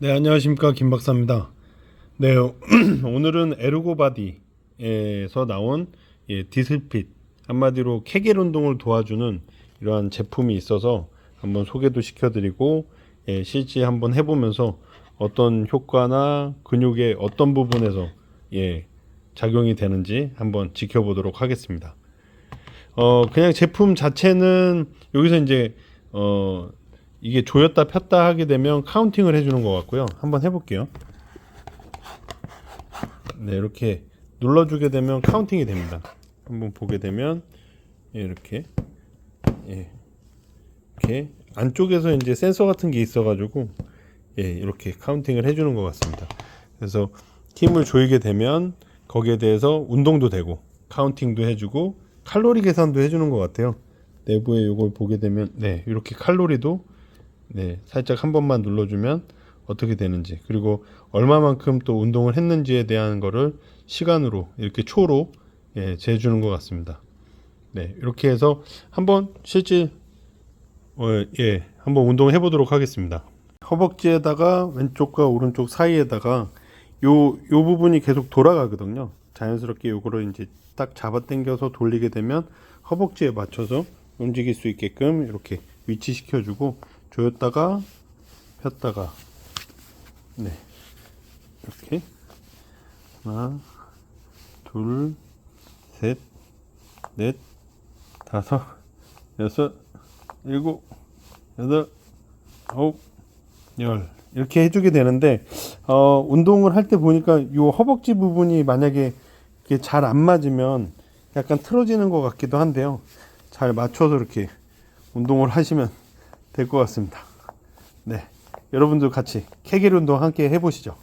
네, 안녕하십니까. 김 박사입니다. 네, 오늘은 에르고바디에서 나온 예, 디슬핏, 한마디로 케겔 운동을 도와주는 이러한 제품이 있어서 한번 소개도 시켜드리고, 예, 실제 한번 해보면서 어떤 효과나 근육의 어떤 부분에서 예, 작용이 되는지 한번 지켜보도록 하겠습니다. 어, 그냥 제품 자체는 여기서 이제, 어, 이게 조였다 폈다 하게 되면 카운팅을 해주는 것 같고요. 한번 해볼게요. 네, 이렇게 눌러주게 되면 카운팅이 됩니다. 한번 보게 되면 예, 이렇게 예, 이렇게 안쪽에서 이제 센서 같은 게 있어가지고 예, 이렇게 카운팅을 해주는 것 같습니다. 그래서 힘을 조이게 되면 거기에 대해서 운동도 되고 카운팅도 해주고 칼로리 계산도 해주는 것 같아요. 내부에 이걸 보게 되면 네 이렇게 칼로리도 네 살짝 한 번만 눌러주면 어떻게 되는지 그리고 얼마만큼 또 운동을 했는지에 대한 거를 시간으로 이렇게 초로 예, 재주는 것 같습니다. 네 이렇게 해서 한번 실제 어, 예 한번 운동을 해보도록 하겠습니다. 허벅지에다가 왼쪽과 오른쪽 사이에다가 요, 요 부분이 계속 돌아가거든요. 자연스럽게 요거를 이제 딱 잡아 당겨서 돌리게 되면 허벅지에 맞춰서 움직일 수 있게끔 이렇게 위치시켜주고 조였다가 폈다가. 네. 이렇게. 하나 둘 셋 넷 다섯 여섯 일곱 여덟 아홉 열. 이렇게 해주게 되는데 어, 운동을 할 때 보니까 이 허벅지 부분이 만약에 잘안 맞으면 약간 틀어지는 것 같기도 한데요. 잘 맞춰서 이렇게 운동을 하시면 될 것 같습니다. 네, 여러분들 같이 케겔 운동 함께 해보시죠.